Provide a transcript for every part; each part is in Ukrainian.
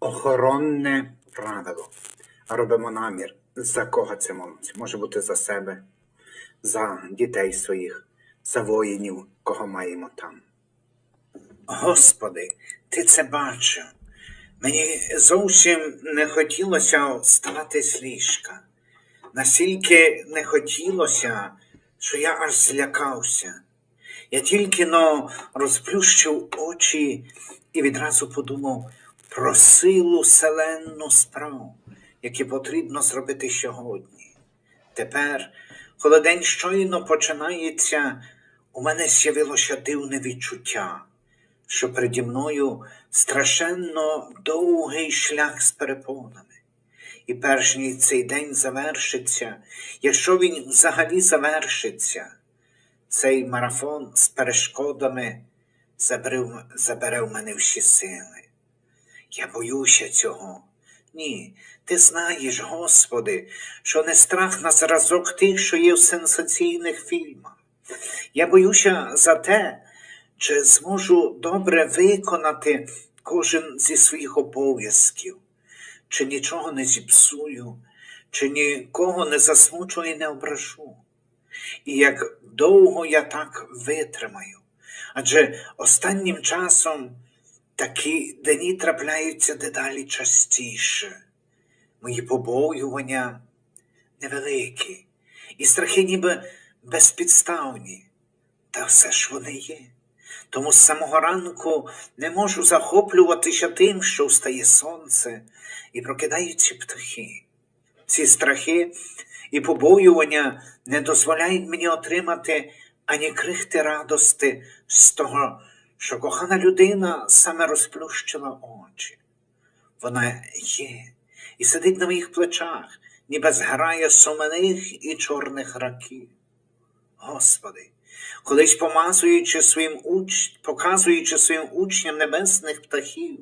охоронне правило. Робимо намір, за кого це молимося. Може бути за себе, за дітей своїх, за воїнів, кого маємо там. Господи, ти це бачив. Мені зовсім не хотілося вставати з ліжка. Настільки не хотілося, що я аж злякався. Я тільки но розплющив очі і відразу подумав про силу селенну справ, які потрібно зробити сьогодні. Тепер, коли день щойно починається, у мене з'явилося дивне відчуття, що переді мною страшенно довгий шлях з перепонами. І перш ніж цей день завершиться, якщо він взагалі завершиться, цей марафон з перешкодами забере в мене всі сили. Я боюся цього. Ні, ти знаєш, Господи, що не страх на зразок тих, що є в сенсаційних фільмах. Я боюся за те, чи зможу добре виконати кожен зі своїх обов'язків, чи нічого не зіпсую, чи нікого не засмучу і не ображу. І як довго я так витримаю. Адже останнім часом такі дні трапляються дедалі частіше. Мої побоювання невеликі, і страхи ніби безпідставні, та все ж вони є. Тому з самого ранку не можу захоплюватися тим, що встає сонце і прокидаються птахи. Ці страхи і побоювання не дозволяють мені отримати ані крихти радости з того, що кохана людина саме розплющила очі. Вона є і сидить на моїх плечах, ніби зграє сумних і чорних раків. Господи, колись помазуючи своїм уч... показуючи своїм учням небесних птахів,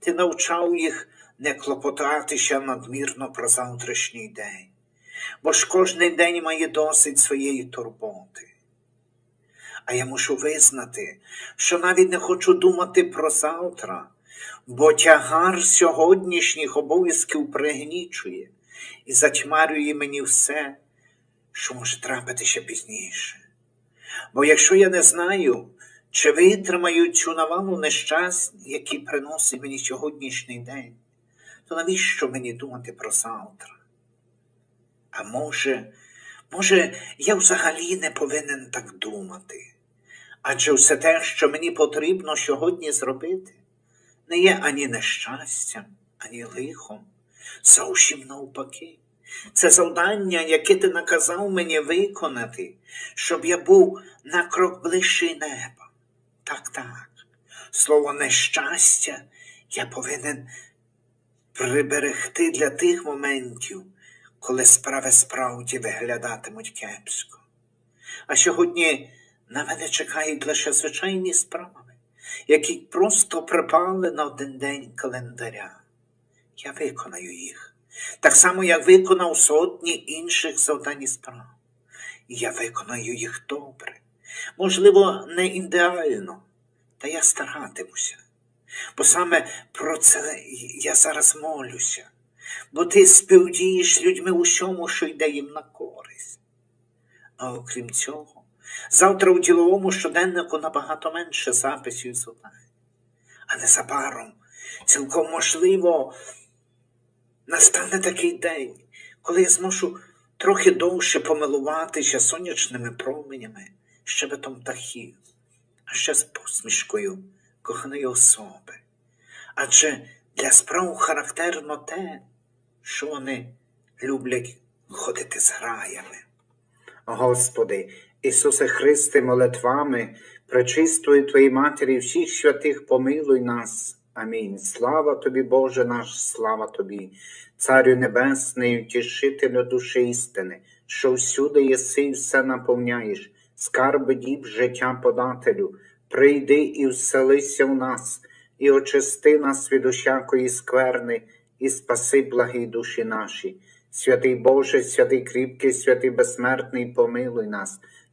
ти навчав їх не клопотатися надмірно про завтрашній день, бо ж кожний день має досить своєї турботи. А я мушу визнати, що навіть не хочу думати про завтра, бо тягар сьогоднішніх обов'язків пригнічує і затьмарює мені все, що може трапитися пізніше. Бо якщо я не знаю, чи витримаю цю навалу нещасть, які приносить мені сьогоднішній день, то навіщо мені думати про завтра? А може, може, я взагалі не повинен так думати. Адже все те, що мені потрібно сьогодні зробити, не є ані нещастям, ані лихом, зовсім навпаки. Це завдання, яке ти наказав мені виконати, щоб я був на крок ближчий неба. Так, так. Слово нещастя я повинен приберегти для тих моментів, коли справи справді виглядатимуть кепсько. А сьогодні на мене чекають лише звичайні справи, які просто припали на один день календаря. Я виконаю їх, так само, як виконав сотні інших завдань і справ. Я виконаю їх добре. Можливо, не ідеально, та я старатимуся. Бо саме про це я зараз молюся, бо ти співдієш людьми у всьому, що йде їм на користь. А окрім цього, завтра у діловому щоденнику набагато менше записів завдань. А незабаром, цілком можливо, настане такий день, коли я зможу трохи довше помилуватися сонячними променями, щебетом птахів, а ще з посмішкою коханої особи. Адже для справ характерно те, що вони люблять ходити з граями. Господи, Ісусе Христе, молитвами, пречистої Твоїй Матері, всіх святих помилуй нас. Амінь. Слава Тобі, Боже наш, слава Тобі, Царю Небесний, утішителю душі істини, що всюди єси і все наповняєш, скарби діб життя подателю, прийди і вселися в нас, і очисти нас від усякої скверни, і спаси благі душі наші. Святий Боже, святий кріпкий, святий безсмертний, помилуй нас.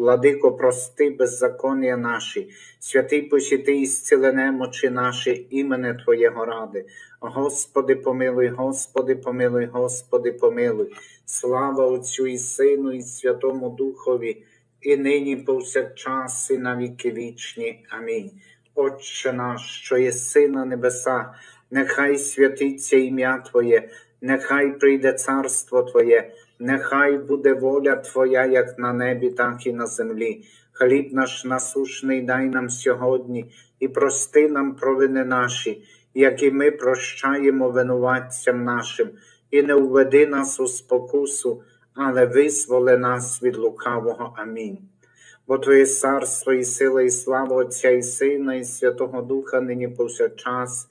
владико, прости беззаконня наші, святий посіти і немочі наші, імене Твоєго ради. Господи, помилуй, Господи, помилуй, Господи, помилуй. Слава Отцю і Сину, і Святому Духові, і нині повсякчас, і на віки вічні. Амінь. Отче наш, що єси на небеса, нехай святиться ім'я Твоє, нехай прийде царство Твоє, нехай буде воля Твоя, як на небі, так і на землі. Хліб наш насушний дай нам сьогодні, і прости нам провини наші, як і ми прощаємо винуватцям нашим, і не введи нас у спокусу, але визволи нас від лукавого. Амінь. Бо Твоє царство і сила, і слава Отця і Сина, і Святого Духа, нині повсякчас,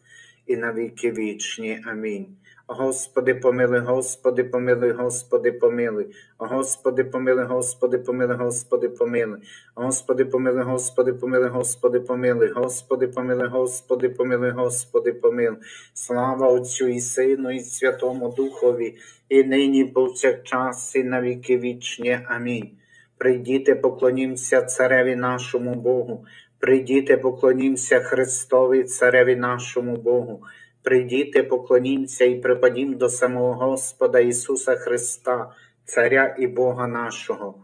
і на віки вічні. Амінь. Господи, помилуй, Господи, помилуй, Господи, помилуй. Господи, помилуй, Господи, помилуй, Господи, помилуй. Господи, помилуй, Господи, помилуй, Господи, помилуй. Господи, помилуй, Господи, помилуй, Господи, помилуй. Слава Отцю і Сину, і Святому Духові, і нині повсякчас, і на віки вічні. Амінь. Прийдіте, поклонімся цареві нашому Богу. Прийдіте, поклонімся Христові, цареві нашому Богу. Прийдіте, поклонімся і припадім до самого Господа Ісуса Христа, Царя і Бога нашого.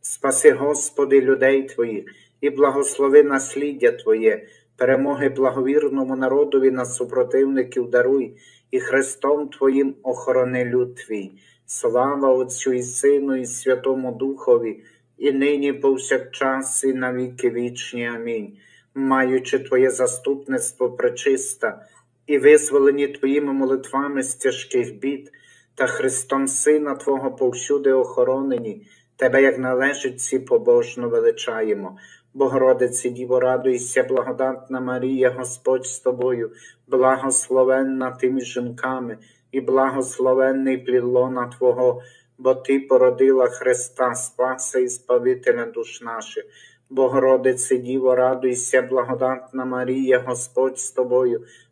Спаси, Господи, людей Твоїх, і благослови насліддя Твоє, перемоги благовірному народові над супротивників даруй, і Христом Твоїм охорони люд Твій. Слава Отцю і Сину, і Святому Духові, і нині повсякчас, і на віки вічні. Амінь. Маючи Твоє заступництво пречиста, і визволені Твоїми молитвами з тяжких бід, та Христом Сина Твого повсюди охоронені, Тебе, як належить, всі побожно величаємо. Богородиці, Діво, радуйся, благодатна Марія, Господь з тобою, благословенна ти між жінками, і благословенний плід лона Твого, бо Ти породила Христа, Спаса і Спавителя душ наших. Богородице, Діво, радуйся, благодатна Марія, Господь з тобою,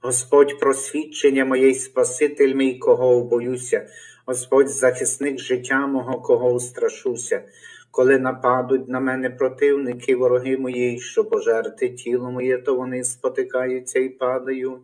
Господь просвідчення моє Спаситель мій, кого боюся, Господь захисник життя мого, кого устрашуся, коли нападуть на мене противники, вороги мої, що пожерти тіло моє, то вони спотикаються і падають.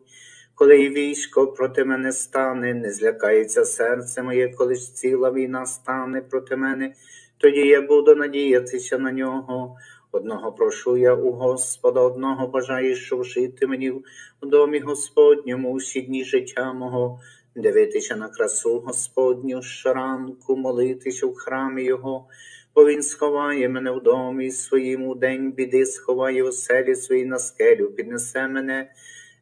Коли і військо проти мене стане, не злякається серце моє, коли ж ціла війна стане проти мене, тоді я буду надіятися на нього. Одного прошу я у Господа, одного бажаю, щоб жити мені в домі Господньому усі дні життя мого, дивитися на красу Господню щоранку, молитися в храмі Його, бо Він сховає мене в домі своїм у день біди, сховає у селі своїй на скелю, піднесе мене.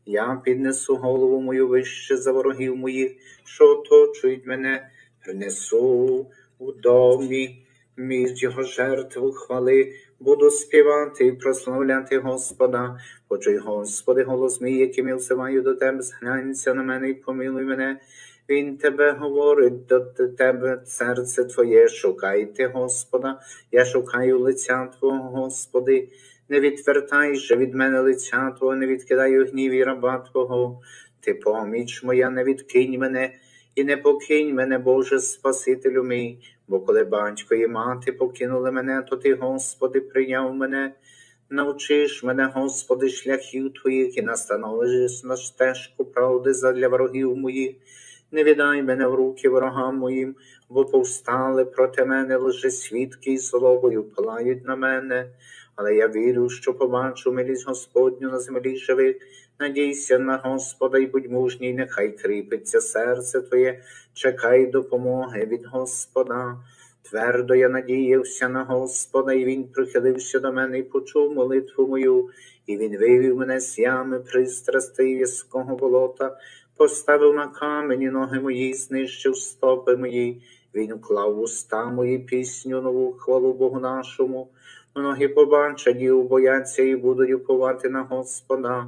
Я піднесу голову мою вище за ворогів моїх, що оточують мене, принесу у домі між його жертву хвали, буду співати і прославляти Господа. Почуй, Господи, голос мій, яким я всиваю до тебе, зглянься на мене і помилуй мене. Він тебе говорить до тебе, серце Твоє, шукайте Господа, я шукаю лиця Твого, Господи. Не відвертай же від мене лиця Твого, не відкидай у гніві раба Твого. Ти поміч моя, не відкинь мене, і не покинь мене, Боже Спасителю мій, бо коли батько і мати покинули мене, то ти, Господи, прийняв мене. Навчиш мене, Господи, шляхів Твоїх і настановиш на стежку правди задля ворогів моїх. Не віддай мене в руки ворогам моїм, бо повстали проти мене лже свідки і злобою палають на мене. Але я вірю, що побачу милість Господню на землі живих. Надійся на Господа і будь мужній, нехай кріпиться серце Твоє, чекай допомоги від Господа. Твердо я надіявся на Господа, і Він прихилився до мене і почув молитву мою, і Він вивів мене з ями пристрасти і в'язкого болота, поставив на камені ноги мої, знищив стопи мої. Він вклав в уста мої пісню, нову хвалу Богу нашому. Многі побачать і убояться, і будуть уповати на Господа.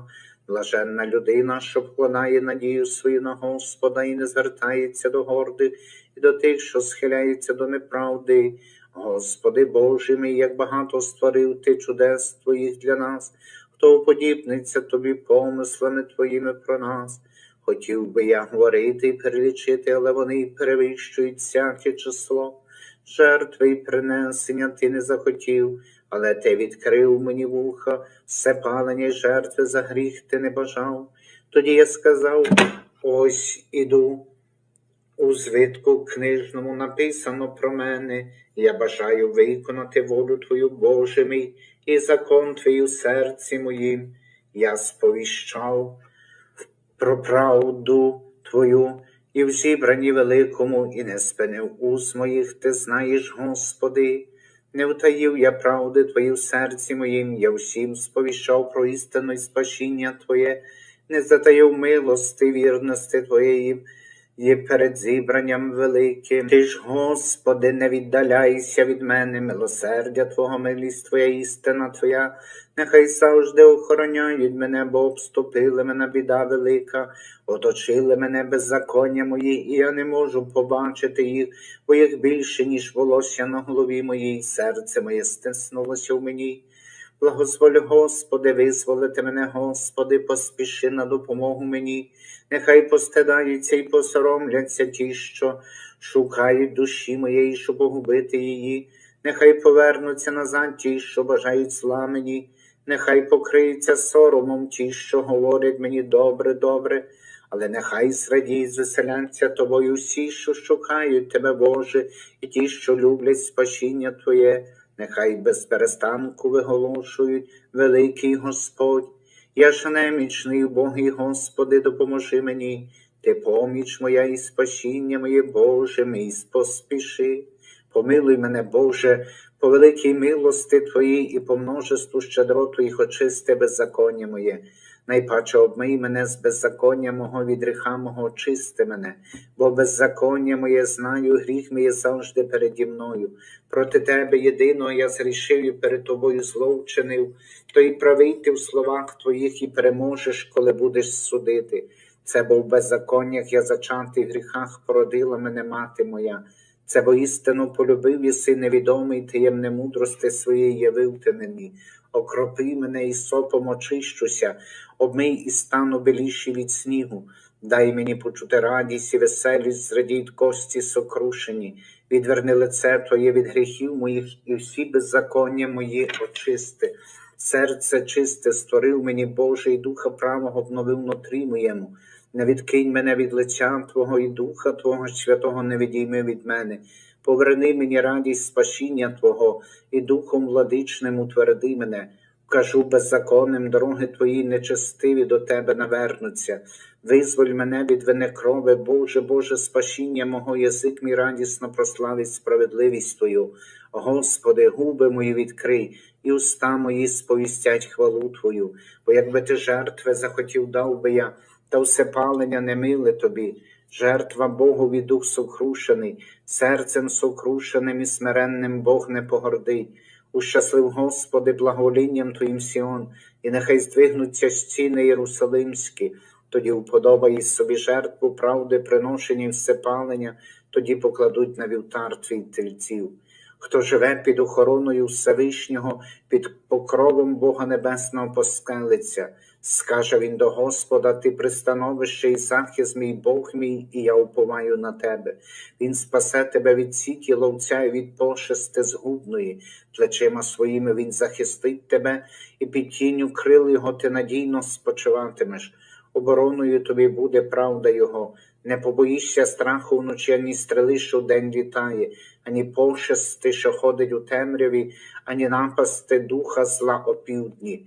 Блаженна людина, що вкладає надію свою на Господа і не звертається до горди, і до тих, що схиляються до неправди. Господи Боже мій, як багато створив ти чудес Твоїх для нас, хто уподібниться Тобі помислами Твоїми про нас. Хотів би я говорити і перелічити, але вони перевищують всяке число. Жертви і принесення ти не захотів, але ти відкрив мені вуха, все палення жертви за гріх ти не бажав. Тоді я сказав: ось іду. У звитку книжному написано про мене, я бажаю виконати волю Твою, Боже мій, і закон Твій у серці моїм. Я сповіщав про правду Твою і в зібранні великому, і не спинив уз моїх, ти знаєш, Господи. Не втаїв я правди Твої в серці моїм, я всім сповіщав про істину і спасіння Твоє, не затаїв милости, вірності Твоєї, і перед зібранням великим. Ти ж, Господи, не віддаляйся від мене, милосердя Твого, милість Твоя, істина Твоя, нехай завжди охороняють мене, бо обступили мене біда велика, оточили мене беззаконня мої, і я не можу побачити їх, бо їх більше, ніж волосся на голові моїй, серце моє стиснулося в мені. Благозволь, Господи, визволити мене, Господи, поспіши на допомогу мені. Нехай постидаються і посоромляться ті, що шукають душі моєї, щоб погубити її. Нехай повернуться назад ті, що бажають зла мені. Нехай покриються соромом ті, що говорять мені добре, добре, але нехай зрадіють, звеселяться тобою всі, що шукають тебе, Боже, і ті, що люблять спасіння Твоє, нехай без перестанку виголошують великий Господь. Я ж немічний, Богий Господи, допоможи мені, ти поміч моя і спасіння моє, Боже мій, поспіши. Помилуй мене, Боже, по великій милости Твоїй і по множеству щедроту, їх очисти беззаконня моє. Найпаче обмий мене з беззаконня мого від гріха мого очисти мене, бо беззаконня моє знаю, гріх мій завжди переді мною. Проти тебе єдиного я зрішив і перед тобою зло вчинив, то й правий ти в словах твоїх і переможеш, коли будеш судити. Це бо в беззаконнях я зачатий в гріхах породила мене мати моя. Це бо істину полюбив єси невідомий, таємне мудрости своєї явив ти мені. Окропи мене і сопом очищуся, обмий і стану беліші від снігу. Дай мені почути радість і веселість, зрадіть кості сокрушені, відверни лице Твоє від гріхів моїх і всі беззаконня мої очисти. Серце чисте створив мені Боже, і духа правого вновив внутрі моєму. Не відкинь мене від лиця Твого і Духа Твого Святого не відійми від мене. Поверни мені радість спасіння Твого, і Духом владичним утверди мене. Вкажу беззаконним дороги Твої нечестиві до Тебе навернуться. Визволь мене від вини крови, Боже, Боже, спасіння мого язик мій радісно прославить справедливість Твою. Господи, губи мої відкрий, і уста мої сповістять хвалу Твою. Бо якби ти жертви захотів, дав би я, та все палення не миле тобі. Жертва Богові дух сокрушений, серцем сокрушеним і смиренним Бог не погордить. Ущаслив, Господи, благолінням Твоїм Сіон, і нехай здвигнуться стіни Єрусалимські, тоді уподобай собі жертву правди, приношені всепалення, тоді покладуть на вівтар твій тельців. Хто живе під охороною Всевишнього, під покровом Бога Небесного поскелиться, скаже він до Господа, Ти пристановище і захист мій Бог мій, і я уповаю на тебе. Він спасе тебе від сіті ловця і від пошести згубної, плечима своїми він захистить тебе, і під тінню крил його ти надійно спочиватимеш. Обороною тобі буде правда Його. Не побоїшся страху вночі, ані стрели, що вдень літає, ані пошести, що ходить у темряві, ані напасти духа зла опівдні.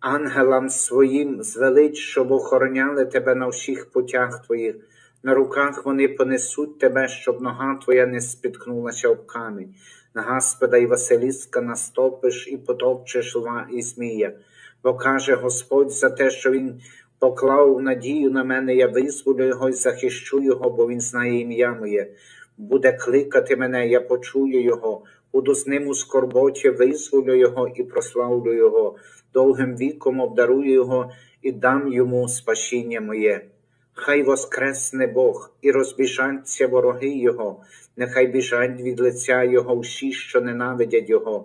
ангелам своїм звелить, щоб охороняли тебе на всіх путях твоїх. На руках вони понесуть тебе, щоб нога твоя не спіткнулася об камінь. На Господа і Василіска настопиш і потопчеш лва і змія. Бо каже Господь за те, що він поклав надію на мене, я визволю його і захищу його, бо він знає ім'я моє. Буде кликати мене, я почую його, буду з ним у скорботі, визволю його і прославлю його, довгим віком обдарую його і дам йому спасіння моє. Хай воскресне Бог і розбіжаться вороги Його, нехай біжать від лиця Його всі, що ненавидять Його,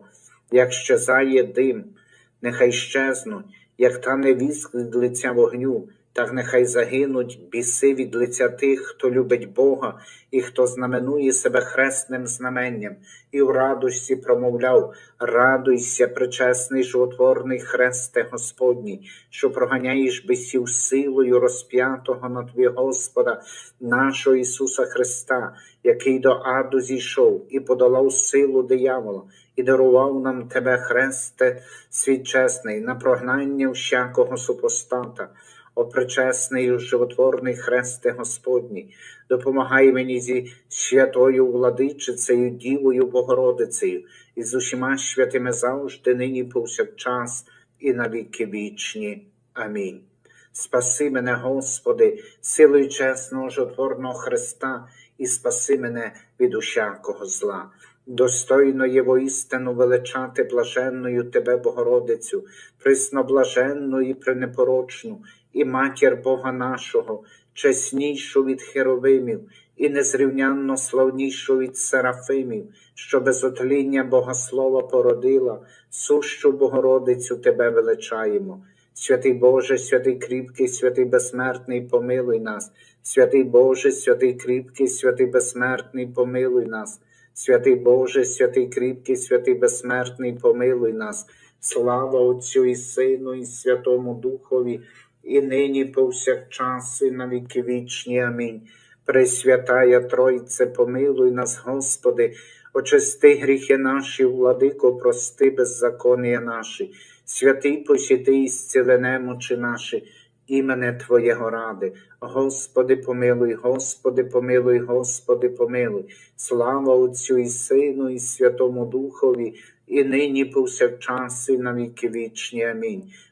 як щезає дим, нехай щезнуть, як тане віск від лиця вогню, так нехай загинуть біси від лиця тих, хто любить Бога і хто знаменує себе хресним знаменням, і в радості промовляв: Радуйся, причесний животворний хресте Господній, що проганяєш бисів силою розп'ятого на твій Господа, нашого Ісуса Христа, який до аду зійшов і подолав силу диявола, і дарував нам тебе, хресте, свій чесний, на прогнання всякого супостата. О пречесний животворний хресте Господній, допомагай мені зі святою владичицею, Дівою Богородицею, і з усіма святими завжди, нині повсякчас, і на віки вічні. Амінь. Спаси мене, Господи, силою чесного жотворного Христа, і спаси мене від усякого зла. Достойно є воістину величати блаженною Тебе, Богородицю, присноблаженну і пренепорочну, і матір Бога нашого, чеснішу від херовимів, і незрівнянно славнішу від серафимів, що без отління Богослова породила, сущу Богородицю Тебе величаємо. Святий Боже, святий кріпкий, святий безсмертний, помилуй нас, святий Боже, святий кріпкий, святий безсмертний, помилуй нас, святий Боже, святий кріпкий, святий безсмертний, помилуй нас, слава Отцю і Сину, і Святому Духові, і нині повсякчас, і на віки вічні. Амінь. Пресвятая Тройце, помилуй нас, Господи, очисти гріхи наші, владико, прости беззаконня наші, святий посіти і зціли немочі наші, імене Твоєго ради. Господи, помилуй, Господи, помилуй, Господи, помилуй. Слава Отцю і Сину, і Святому Духові, і нині повсякчас, і на віки вічні. Амінь.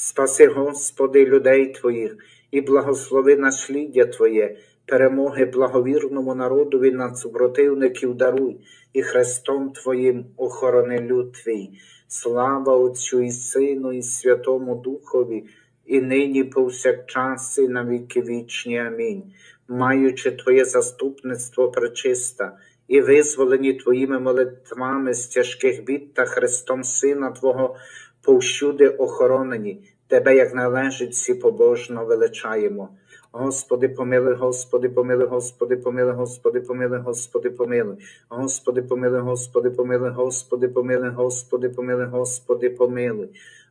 Спаси, Господи, людей Твоїх, і благослови насліддя Твоє, перемоги благовірному народові над супротивників даруй, і Христом Твоїм охорони люд Твій. Слава Отцю і Сину, і Святому Духові, і нині повсякчас, і на віки вічні. Амінь. Маючи Твоє заступництво пречиста, і визволені Твоїми молитвами з тяжких бід та Христом Сина Твого повсюди охоронені, Тебе, як належить, всі побожно величаємо. Господи, помили, Господи, помили, Господи, помили, Господи, помили, Господи, помили, Господи, помили, Господи, помили, Господи, помили, Господи, помили, Господи, помилуй.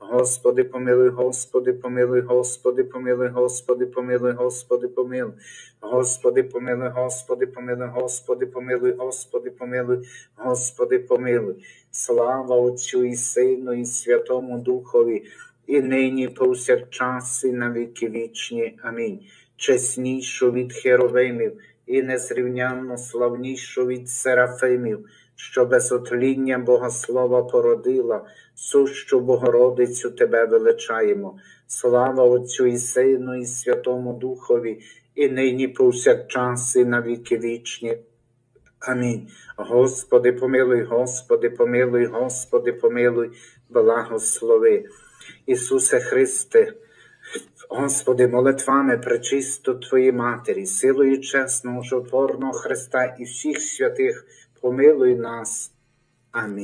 Господи, помилуй, Господи, помилуй, Господи, помилуй, Господи, помилуй, Господи, помилуй. Господи, помилуй, Господи, помилуй, Господи, помилуй, Господи, помилуй, Господи, помилуй. Слава Отцю і Сину, і Святому Духові, і нині повсякчас, і на віки вічні. Амінь. Чеснішу від херовимів, і незрівнянно славнішу від серафимів, що без отління Богослова породила, сущу Богородицю тебе величаємо. Слава Отцю і Сину, і Святому Духові, і нині повсякчас, і на віки вічні. Амінь. Господи, помилуй, Господи, помилуй, Господи, помилуй, благослови. Ісусе Христе, Господи, молитвами пречисто Твої Матері, силою чесного, жотворного Христа і всіх святих, помилуй нас. Амінь.